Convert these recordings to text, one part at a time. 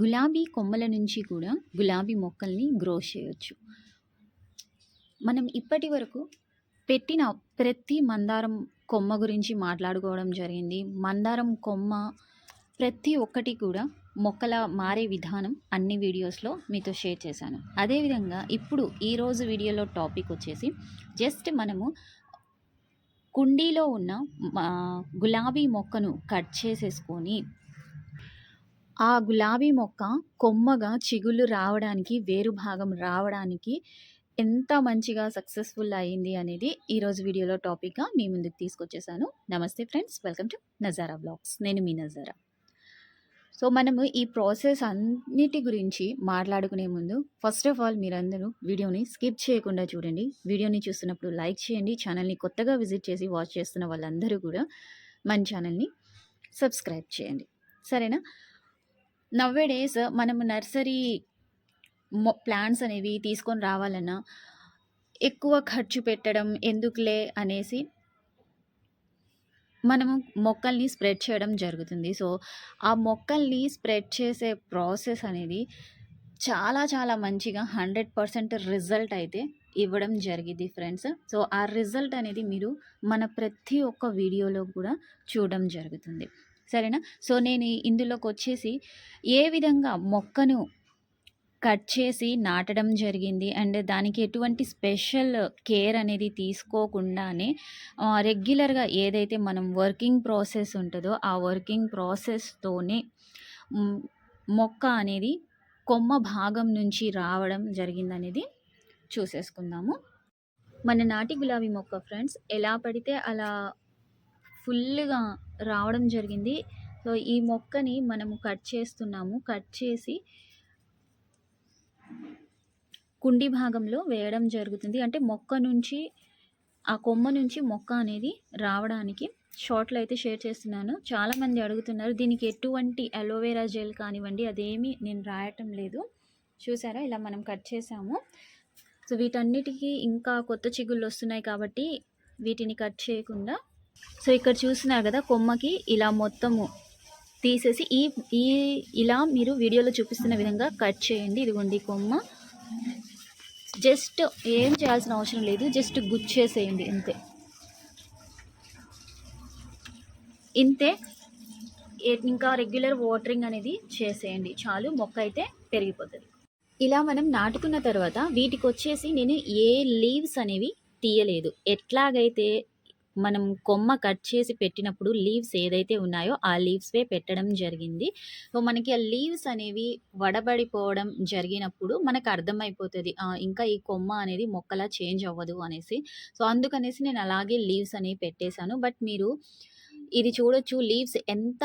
గులాబీ కొమ్మల నుంచి కూడా గులాబీ మొక్కల్ని గ్రో చేయొచ్చు. మనం ఇప్పటి వరకు పెట్టిన ప్రతి మందారం కొమ్మ గురించి మాట్లాడుకోవడం జరిగింది. మందారం కొమ్మ ప్రతి ఒక్కటి కూడా మొక్కల మారే విధానం అన్ని వీడియోస్‌లో మీతో షేర్ చేశాను. అదేవిధంగా ఇప్పుడు ఈరోజు వీడియోలో టాపిక్ వచ్చేసి జస్ట్ మనము కుండీలో ఉన్న మా గులాబీ మొక్కను కట్ చేసేసుకొని ఆ గులాబీ మొక్క కొమ్మగా చిగుళ్ళు రావడానికి, వేరు భాగం రావడానికి ఎంత మంచిగా సక్సెస్‌ఫుల్ అయింది అనేది ఈరోజు వీడియోలో టాపిక్‌గా మీ ముందుకు తీసుకొచ్చేసాను. నమస్తే friends. Welcome to Nazara blogs నేను మీ నజారా. సో, మనము ఈ ప్రాసెస్ అన్నిటి గురించి మాట్లాడుకునే ముందు ఫస్ట్ ఆఫ్ ఆల్ మీరందరూ వీడియోని స్కిప్ చేయకుండా చూడండి. వీడియోని చూస్తున్నప్పుడు లైక్ చేయండి. ఛానల్‌ని కొత్తగా విజిట్ చేసి వాచ్ చేస్తున్న వాళ్ళందరూ కూడా మన ఛానల్‌ని సబ్స్క్రైబ్ చేయండి. సరేనా? నవ్వేడేస్ డేస్ మనము నర్సరీ మొ ప్లాంట్స్ అనేవి తీసుకొని రావాలన్నా ఎక్కువ ఖర్చు పెట్టడం ఎందుకులే అనేసి మనము మొక్కల్ని స్ప్రెడ్ చేయడం జరుగుతుంది. సో, ఆ మొక్కల్ని స్ప్రెడ్ చేసే ప్రాసెస్ అనేది చాలా చాలా మంచిగా 100% రిజల్ట్ అయితే ఇవ్వడం జరిగింది ఫ్రెండ్స్. సో, ఆ రిజల్ట్ అనేది మీరు మన ప్రతి ఒక్క వీడియోలో కూడా చూడడం జరుగుతుంది. సరేనా? సో, నేను ఇందులోకి వచ్చేసి ఏ విధంగా మొక్కను కట్ చేసి నాటడం జరిగింది. అండ్ దానికి ఎటువంటి స్పెషల్ కేర్ అనేది తీసుకోకుండానే రెగ్యులర్‌గా ఏదైతే మనం వర్కింగ్ ప్రాసెస్ ఉంటుందో ఆ వర్కింగ్ ప్రాసెస్‌తోనే మొక్క అనేది కొమ్మ భాగం నుంచి రావడం జరిగిందనేది చూసేసుకుందాము. మన నాటి గులాబీ మొక్క ఫ్రెండ్స్ ఎలా పడితే అలా ఫుల్లుగా రావడం జరిగింది. సో, ఈ మొక్కని మనము కట్ చేస్తున్నాము. కట్ చేసి కుండీ భాగంలో వేయడం జరుగుతుంది. అంటే మొక్క నుంచి ఆ కొమ్మ నుంచి మొక్క అనేది రావడానికి షార్ట్లు అయితే షేర్ చేస్తున్నాను. చాలామంది అడుగుతున్నారు. దీనికి ఎటువంటి అలోవెరా జెల్ కానివ్వండి అదేమీ నేను రాయటం లేదు. చూసారా? ఇలా మనం కట్ చేసాము. సో, వీటన్నిటికి ఇంకా కొత్త చిగుళ్ళు వస్తున్నాయి కాబట్టి వీటిని కట్ చేయకుండా సో, ఇక్కడ చూస్తున్నారు కదా! కొమ్మకి ఇలా మొత్తము తీసేసి ఈ ఈ ఇలా మీరు వీడియోలో చూపిస్తున్న విధంగా కట్ చేయండి. ఇదిగోండి కొమ్మ. జస్ట్ ఏం చేయాల్సిన అవసరం లేదు. జస్ట్ గుచ్చేసేయండి ఇంతే. ఇంతే. ఇంకా రెగ్యులర్ వాటరింగ్ అనేది చేసేయండి. చాలు మొక్క అయితే పెరిగిపోతుంది ఇలా మనం నాటుకున్న తర్వాత వీటికొచ్చేసి నేను ఏ లీవ్స్ అనేవి తీయలేదు. ఎట్లాగైతే మనం కొమ్మ కట్ చేసి పెట్టినప్పుడు లీవ్స్ ఏదైతే ఉన్నాయో ఆ లీవ్స్‌వే పెట్టడం జరిగింది. సో, మనకి ఆ లీవ్స్ అనేవి వడబడిపోవడం జరిగినప్పుడు మనకు అర్థమైపోతుంది ఇంకా ఈ కొమ్మ అనేది మొక్కలా చేంజ్ అవ్వదు అనేసి. సో, అందుకనేసి నేను అలాగే లీవ్స్ అనేవి పెట్టేశాను బట్ మీరు ఇది చూడొచ్చు లీవ్స్ ఎంత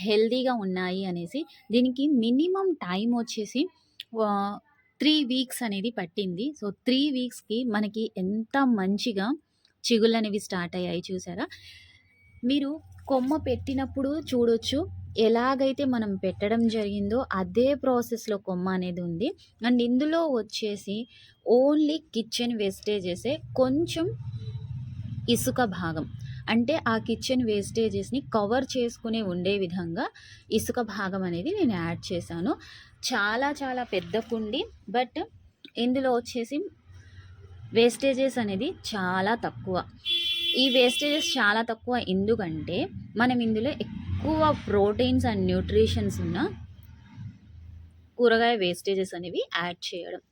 హెల్దీగా ఉన్నాయి అనేసి. దీనికి మినిమమ్ టైం వచ్చేసి త్రీ వీక్స్ అనేది పట్టింది. సో, త్రీ వీక్స్‌కి మనకి ఎంత మంచిగా చిగుళ్ళనేవి స్టార్ట్ అయ్యాయి చూసారా? మీరు కొమ్మ పెట్టినప్పుడు చూడొచ్చు. ఎలాగైతే మనం పెట్టడం జరిగిందో అదే ప్రాసెస్‌లో కొమ్మ అనేది ఉంది. అండ్ ఇందులో వచ్చేసి ఓన్లీ కిచెన్ వేస్టేజెసే కొంచెం ఇసుక భాగం. అంటే ఆ కిచెన్ వేస్టేజెస్‌ని కవర్ చేసుకునే ఉండే విధంగా ఇసుక భాగం అనేది నేను యాడ్ చేశాను. చాలా చాలా పెద్ద కుండి బట్ ఇందులో వచ్చేసి వేస్టేజెస్ అనేది చాలా తక్కువ. ఈ వేస్టేజెస్ చాలా తక్కువ ఎందుకంటే మనం ఇందులో ఎక్కువ ప్రోటీన్స్ అండ్ న్యూట్రిషన్స్ ఉన్న కూరగాయ వేస్టేజెస్ అనేవి యాడ్ చేయడం.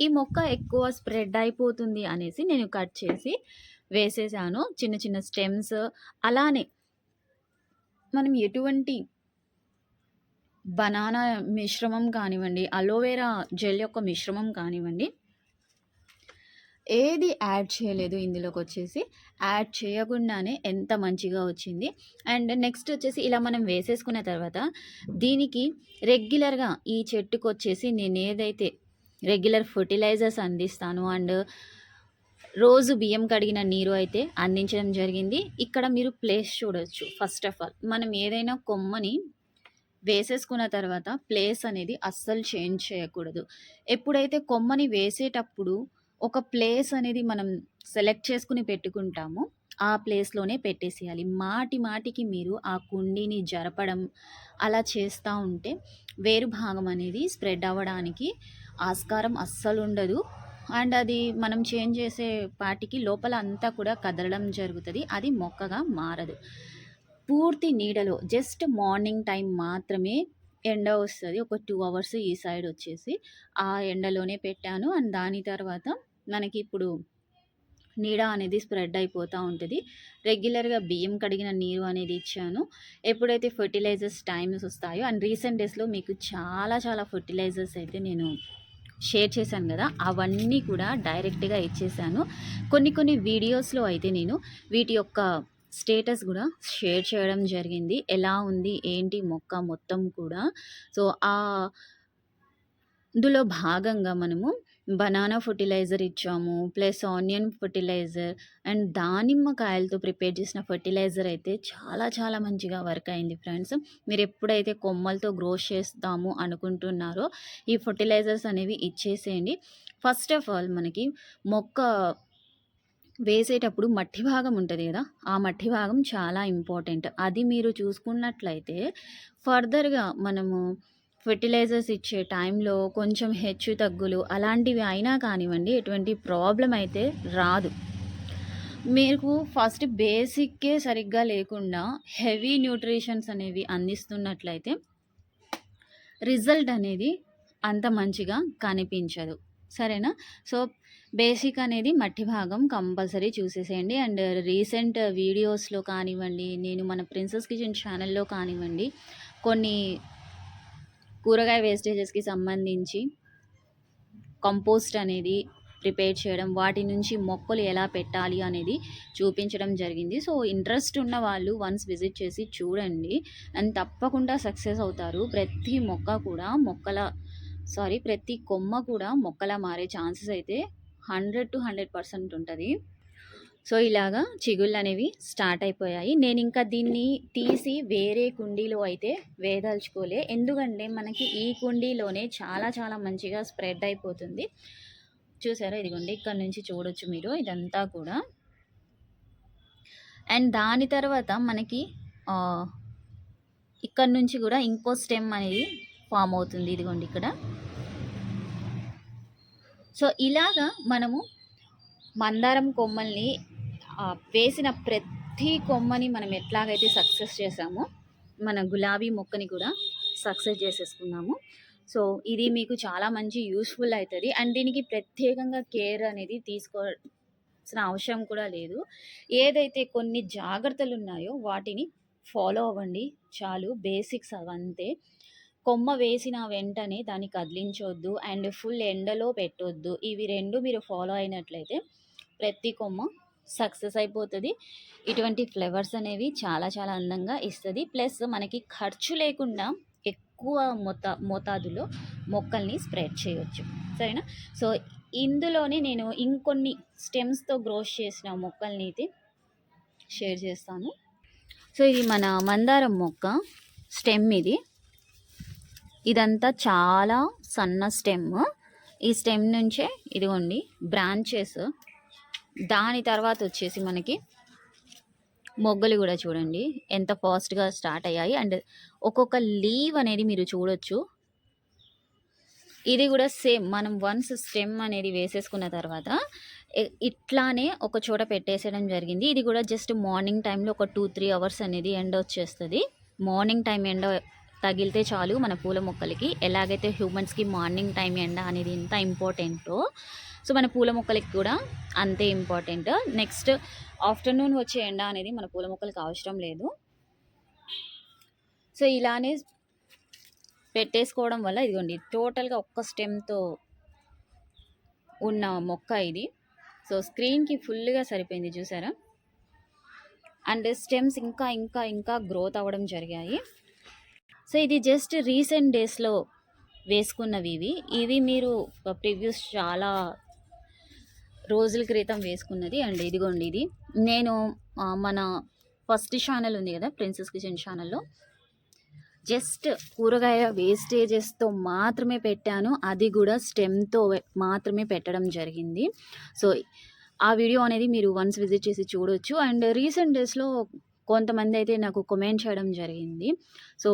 ఈ మొక్క ఎక్కువ స్ప్రెడ్ అయిపోతుంది అనేసి నేను కట్ చేసి వేసేసాను. చిన్న చిన్న స్టెమ్స్ అలానే మనం ఎటువంటి బనానా మిశ్రమం కానివ్వండి, అలోవెరా జెల్ యొక్క మిశ్రమం కానివ్వండి ఏది యాడ్ చేయలేదు ఇందులోకి వచ్చేసి యాడ్ చేయకుండానే ఎంత మంచిగా వచ్చింది. అండ్ నెక్స్ట్ వచ్చేసి ఇలా మనం వేసేసుకున్న తర్వాత దీనికి రెగ్యులర్‌గా ఈ చెట్టుకొచ్చేసి ఏదైతే రెగ్యులర్ ఫర్టిలైజర్స్ అందిస్తాను అండ్ రోజు బియ్యం కడిగిన నీరు అయితే అందించడం జరిగింది. ఇక్కడ మీరు ప్లేస్ చూడొచ్చు. ఫస్ట్ ఆఫ్ ఆల్ మనం ఏదైనా కొమ్మని వేసేసుకున్న తర్వాత ప్లేస్ అనేది అస్సలు చేంజ్ చేయకూడదు. ఎప్పుడైతే కొమ్మని వేసేటప్పుడు ఒక ప్లేస్ అనేది మనం సెలెక్ట్ చేసుకుని పెట్టుకుంటాము ఆ ప్లేస్‌లోనే పెట్టేసేయాలి. మాటి మాటికి మీరు ఆ కుండీని జరపడం అలా చేస్తూ ఉంటే వేరు భాగం అనేది స్ప్రెడ్ అవ్వడానికి ఆస్కారం అస్సలు ఉండదు అండ్ అది మనం చేంజ్ చేసే పాటికి లోపల అంతా కూడా కదలడం జరుగుతుంది అది మొక్కగా మారదు. పూర్తి నీడలో జస్ట్ మార్నింగ్ టైం మాత్రమే ఎండ వస్తుంది ఒక టూ అవర్స్ ఈ సైడ్ వచ్చేసి ఆ ఎండలోనే పెట్టాను. అండ్ దాని తర్వాత మనకి ఇప్పుడు నీడ అనేది స్ప్రెడ్ అయిపోతూ ఉంటుంది రెగ్యులర్‌గా బియ్యం కడిగిన నీరు అనేది ఇచ్చాను. ఎప్పుడైతే ఫెర్టిలైజర్స్ టైమ్స్ వస్తాయో అండ్ రీసెంట్ డేస్‌లో మీకు చాలా చాలా ఫెర్టిలైజర్స్ అయితే నేను షేర్ చేశాను కదా అవన్నీ కూడా డైరెక్ట్‌గా ఇచ్చేసాను. కొన్ని కొన్ని వీడియోస్‌లో అయితే నేను వీటి యొక్క స్టేటస్ కూడా షేర్ చేయడం జరిగింది. ఎలా ఉంది? ఏంటి? మొక్క మొత్తం కూడా. సో, ఆ ఇందులో భాగంగా మనము బనానా ఫర్టిలైజర్ ఇచ్చాము. ప్లస్ ఆనియన్ ఫెర్టిలైజర్ అండ్ దానిమ్మ కాయలతో ప్రిపేర్ చేసిన ఫెర్టిలైజర్ అయితే చాలా చాలా మంచిగా వర్క్ అయింది ఫ్రెండ్స్. మీరు ఎప్పుడైతే కొమ్మలతో గ్రోస్ చేస్తాము అనుకుంటున్నారో ఈ ఫర్టిలైజర్స్ అనేవి ఇచ్చేసేయండి. ఫస్ట్ ఆఫ్ ఆల్ మనకి మొక్క వేసేటప్పుడు మట్టి భాగం ఉంటుంది కదా ఆ మట్టి భాగం చాలా ఇంపార్టెంట్. అది మీరు చూసుకున్నట్లయితే ఫర్దర్‌గా మనము ఫెర్టిలైజర్స్ ఇచ్చే టైంలో కొంచెం హెచ్చు తగ్గులు అలాంటివి అయినా కానివ్వండి ఎటువంటి ప్రాబ్లం అయితే రాదు. మీకు ఫస్ట్ బేసిక్కే సరిగ్గా లేకుండా హెవీ న్యూట్రిషన్స్ అనేవి అందిస్తున్నట్లయితే రిజల్ట్ అనేది అంత మంచిగా కనిపించదు. సరేనా? సో, బేసిక్ అనేది మట్టి భాగం కంపల్సరీ చూసేసేయండి. అండ్ రీసెంట్ వీడియోస్‌లో కానివ్వండి, నేను మన ప్రిన్సెస్ కిచెన్ ఛానల్లో కానివ్వండి, కొన్ని కూరగాయ వేస్టేజెస్‌కి సంబంధించి కంపోస్ట్ అనేది ప్రిపేర్ చేయడం, వాటి నుంచి మొక్కలు ఎలా పెట్టాలి అనేది చూపించడం జరిగింది. సో, ఇంట్రెస్ట్ ఉన్న వాళ్ళు వన్స్ విజిట్ చేసి చూడండి. అండ్ తప్పకుండా సక్సెస్ అవుతారు. ప్రతి మొక్క కూడా మొక్కల సారీ ప్రతి కొమ్మ కూడా మొక్కలా మారే ఛాన్సెస్ అయితే హండ్రెడ్ టు హండ్రెడ్ పర్సెంట్ ఉంటుంది సో, ఇలాగా చిగుళ్ళు అనేవి స్టార్ట్ అయిపోయాయి. నేను ఇంకా దీన్ని తీసి వేరే కుండీలో అయితే వేదల్చుకోలే ఎందుకంటే మనకి ఈ కుండీలోనే చాలా చాలా మంచిగా స్ప్రెడ్ అయిపోతుంది. చూసారా? ఇదిగోండి ఇక్కడ నుంచి చూడొచ్చు మీరు ఇదంతా కూడా. అండ్ దాని తర్వాత మనకి ఇక్కడ నుంచి కూడా ఇంకో స్టెమ్ అనేది ఫామ్ అవుతుంది. ఇదిగోండి ఇక్కడ. సో, ఇలాగా మనము మందారం కొమ్మల్ని వేసిన ప్రతి కొమ్మని మనం ఎట్లాగైతే సక్సెస్ చేసామో, మన గులాబీ మొక్కని కూడా సక్సెస్ చేసేసుకున్నాము. సో, ఇది మీకు చాలా మంచి యూస్ఫుల్ అవుతుంది అండ్ దీనికి ప్రత్యేకంగా కేర్ అనేది తీసుకోవాల్సిన అవసరం కూడా లేదు. ఏదైతే కొన్ని జాగ్రత్తలు ఉన్నాయో వాటిని ఫాలో అవ్వండి చాలు. బేసిక్స్ అవంతే. కొమ్మ వేసిన వెంటనే దాన్ని కదిలించొద్దు. అండ్ ఫుల్ ఎండలో పెట్టొద్దు. ఇవి రెండు మీరు ఫాలో అయినట్లయితే ప్రతి కొమ్మ సక్సెస్ అయిపోతుంది ఇటువంటి ఫ్లవర్స్ అనేవి చాలా చాలా అందంగా ఇస్తుంది ప్లస్ మనకి ఖర్చు లేకుండా ఎక్కువ మోతా మోతాదులో మొక్కల్ని స్ప్రెడ్ చేయొచ్చు. సరేనా? సో, ఇందులోనే నేను ఇంకొన్ని స్టెమ్స్‌తో గ్రోస్ చేసిన మొక్కల్ని అయితే షేర్ చేస్తాను. సో, ఇది మన మందారం మొక్క స్టెమ్ ఇది. ఇదంతా చాలా సన్న స్టెమ్. ఈ స్టెమ్ నుంచే ఇదిగోండి బ్రాంచెస్ దాని తర్వాత వచ్చేసి మనకి మొగ్గలు కూడా చూడండి ఎంత ఫాస్ట్‌గా స్టార్ట్ అయ్యాయి. అండ్ ఒక్కొక్క లీవ్ అనేది మీరు చూడొచ్చు. ఇది కూడా సేమ్ మనం వన్స్ స్టెమ్ అనేది వేసేసుకున్న తర్వాత ఇట్లానే ఒక చోట పెట్టేసేయడం జరిగింది. ఇది కూడా జస్ట్ మార్నింగ్ టైంలో ఒక 2, 3 అవర్స్ అనేది ఎండ వచ్చేస్తుంది మార్నింగ్ టైం ఎండ తగిలితే చాలు మన పూల మొక్కలకి. ఎలాగైతే హ్యూమన్స్‌కి మార్నింగ్ టైం ఎండ అనేది ఎంత ఇంపార్టెంటో, సో, మన పూల మొక్కలకి కూడా అంతే ఇంపార్టెంట్. నెక్స్ట్ ఆఫ్టర్‌నూన్ వచ్చే ఎండ అనేది మన పూల మొక్కలకి అవసరం లేదు. సో, ఇలానే పెట్టేసుకోవడం వల్ల ఇదిగోండి టోటల్‌గా ఒక్క స్టెమ్‌తో ఉన్న మొక్క ఇది. సో, స్క్రీన్‌కి ఫుల్‌గా సరిపోయింది చూసారా? అండ్ స్టెమ్స్ ఇంకా ఇంకా ఇంకా గ్రోత్ అవ్వడం జరిగాయి. సో, ఇది జస్ట్ రీసెంట్ డేస్‌లో వేసుకున్నవి ఇవి. ఇవి మీరు ప్రివ్యూస్ చాలా రోజుల క్రితం వేసుకున్నది. అండ్ ఇదిగోండి ఇది. నేను మన ఫస్ట్ ఛానల్ ఉంది కదా ప్రిన్సెస్ కిచెన్ ఛానల్లో జస్ట్ కూరగాయ వేస్టేజెస్‌తో మాత్రమే పెట్టాను. అది కూడా స్టెమ్‌తో మాత్రమే పెట్టడం జరిగింది. సో, ఆ వీడియో అనేది మీరు వన్స్ విజిట్ చేసి చూడొచ్చు అండ్ రీసెంట్ డేస్‌లో కొంతమంది అయితే నాకు కమెంట్ చేయడం జరిగింది. సో,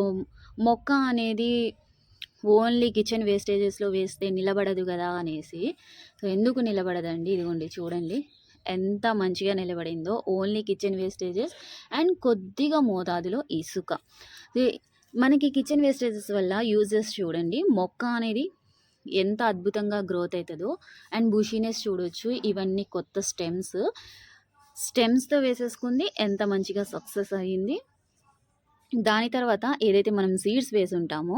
మొక్క అనేది ఓన్లీ కిచెన్ వేస్టేజెస్‌లో వేస్తే నిలబడదు కదా అనేసి. సో, ఎందుకు నిలబడదండి? ఇదిగోండి చూడండి. ఎంత మంచిగా నిలబడిందో. ఓన్లీ కిచెన్ వేస్టేజెస్ అండ్ కొద్దిగా మోతాదులో ఇసుక. మనకి కిచెన్ వేస్టేజెస్ వల్ల యూజెస్ చూడండి. మొక్క అనేది ఎంత అద్భుతంగా గ్రోత్ అవుతుందో అండ్ బుషీనెస్ చూడొచ్చు. ఇవన్నీ కొత్త స్టెమ్స్. స్టెమ్స్‌తో వేసేసుకుంది ఎంత మంచిగా సక్సెస్ అయింది. దాని తర్వాత ఏదైతే మనం సీడ్స్ వేసి ఉంటామో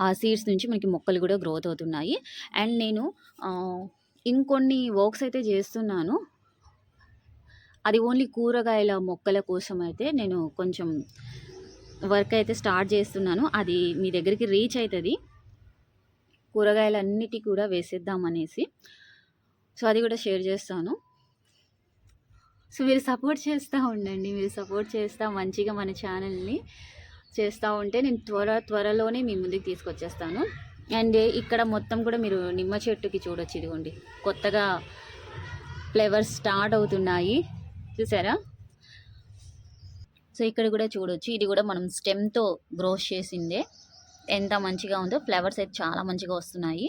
ఆ సీడ్స్ నుంచి మనకి మొక్కలు కూడా గ్రోత్ అవుతున్నాయి. అండ్ నేను ఇంకొన్ని వర్క్స్ అయితే చేస్తున్నాను అది ఓన్లీ కూరగాయల మొక్కల కోసం అయితే నేను కొంచెం వర్క్ అయితే స్టార్ట్ చేస్తున్నాను అది మీ దగ్గరికి రీచ్ అవుతుంది కూరగాయలన్నిటి కూడా వేసేద్దాం అనేసి. సో, అది కూడా షేర్ చేస్తాను సో, మీరు సపోర్ట్ చేస్తూ ఉండండి. మీరు సపోర్ట్ చేస్తా మంచిగా మన ఛానెల్‌ని చేస్తూ ఉంటే నేను త్వర త్వరలోనే మీ ముందుకు తీసుకొచ్చేస్తాను. అండ్ ఇక్కడ మొత్తం కూడా మీరు నిమ్మ చెట్టుకి చూడొచ్చు ఇదిగోండి. కొత్తగా ఫ్లేవర్స్ స్టార్ట్ అవుతున్నాయి. చూసారా? సో, ఇక్కడ కూడా చూడొచ్చు. ఇది కూడా మనం స్టెమ్‌తో గ్రోస్ చేసిందే. ఎంత మంచిగా ఉందో. ఫ్లవర్స్ అయితే చాలా మంచిగా వస్తున్నాయి.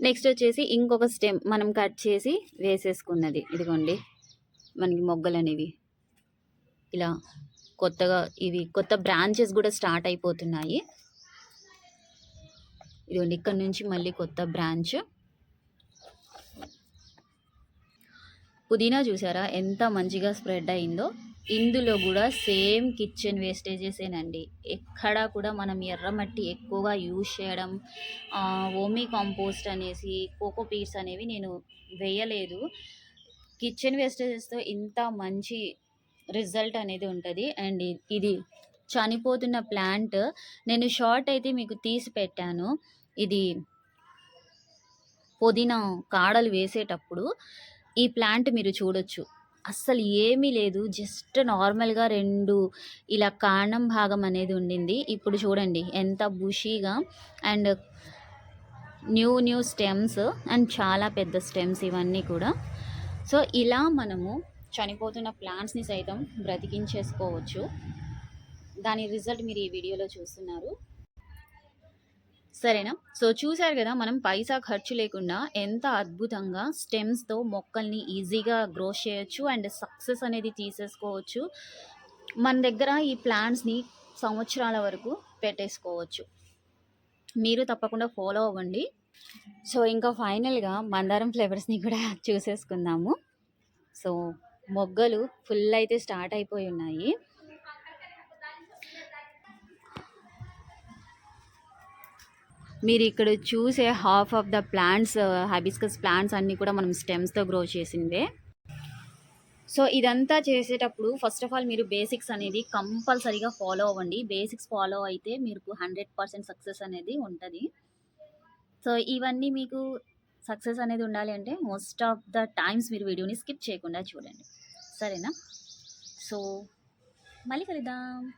నెక్స్ట్ వచ్చేసి ఇంకొక స్టెమ్ మనం కట్ చేసి వేసేసుకున్నది. ఇదిగోండి. మనకి మొగ్గలు అనేవి ఇలా కొత్తగా ఇవి కొత్త బ్రాంచెస్ కూడా స్టార్ట్ అయిపోతున్నాయి. ఇదిగోండి ఇక్కడ నుంచి మళ్ళీ కొత్త బ్రాంచ్. పుదీనా చూసారా? ఎంత మంచిగా స్ప్రెడ్ అయిందో. ఇందులో కూడా సేమ్ కిచెన్ వేస్టేజెసేనండి. ఎక్కడా కూడా మనం ఎర్రమట్టి ఎక్కువగా యూజ్ చేయడం ఓమీ వర్మీ కంపోస్ట్ అనేసి కోకో పీట్స్ అనేవి నేను వేయలేదు. కిచెన్ వేస్టేజెస్‌తో ఇంత మంచి రిజల్ట్ అనేది ఉంటుంది అండ్ ఇది చనిపోతున్న ప్లాంట్ నేను షార్ట్ అయితే మీకు తీసి పెట్టాను. ఇది పుదీనా కాడలు వేసేటప్పుడు ఈ ప్లాంట్ మీరు చూడొచ్చు. అస్సలు ఏమీ లేదు. జస్ట్ నార్మల్‌గా రెండు ఇలా కాండం భాగం అనేది ఉండింది. ఇప్పుడు చూడండి ఎంత బుషీగా and new new stems and చాలా పెద్ద స్టెమ్స్ ఇవన్నీ కూడా. సో, ఇలా మనము చనిపోతున్న ప్లాంట్స్‌ని సైతం బ్రతికించేసుకోవచ్చు. దాని రిజల్ట్ మీరు ఈ వీడియోలో చూస్తున్నారు. సరేనా? సో, చూసారు కదా మనం పైసా ఖర్చు లేకుండా ఎంత అద్భుతంగా స్టెమ్స్‌తో మొక్కల్ని ఈజీగా గ్రో చేయొచ్చు. అండ్ సక్సెస్ అనేది తీసేసుకోవచ్చు. మన దగ్గర ఈ ప్లాంట్స్‌ని సంవత్సరాల వరకు పెట్టేసుకోవచ్చు. మీరు తప్పకుండా ఫాలో అవ్వండి. సో, ఇంకా ఫైనల్‌గా మందారం ఫ్లేవర్స్ని కూడా చూసేసుకుందాము. సో, మొగ్గలు ఫుల్ అయితే స్టార్ట్ అయిపోయి ఉన్నాయి. మీరు ఇక్కడ చూసే half of the plants hibiscus plants అన్నీ కూడా మనం స్టెమ్స్‌తో గ్రో చేసిందే. సో, ఇదంతా చేసేటప్పుడు ఫస్ట్ ఆఫ్ ఆల్ మీరు బేసిక్స్ అనేది కంపల్సరీగా ఫాలో అవ్వండి. బేసిక్స్ ఫాలో అయితే మీకు 100% సక్సెస్ అనేది ఉంటుంది సో, ఇవన్నీ మీకు సక్సెస్ అనేది ఉండాలి అంటే మోస్ట్ ఆఫ్ ద టైమ్స్ మీరు వీడియోని స్కిప్ చేయకుండా చూడండి. సరేనా? సో, మళ్ళీ కలుద్దాం.